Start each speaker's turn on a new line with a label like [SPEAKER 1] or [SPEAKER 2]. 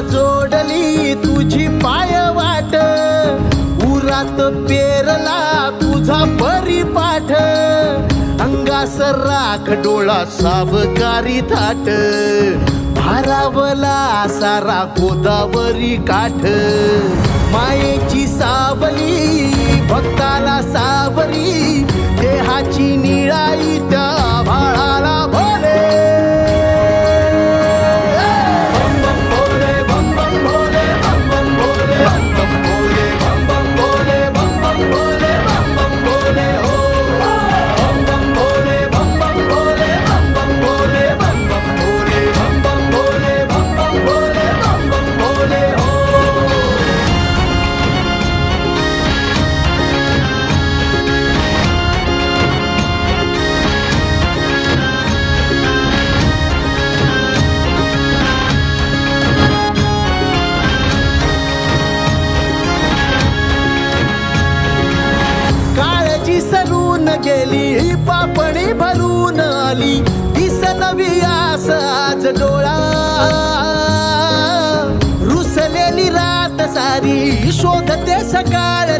[SPEAKER 1] जोडली तुझी पाय वाट. उरात पेरला तुझा परिपाठ. अंगास राख डोळा सावकारी थाट. भारावला सारा गोदावरी काठ. गेली ही पापणी भरून आली. दिस नवी आस आज डोळा. रुसलेली रात सारी शोधते सकाळ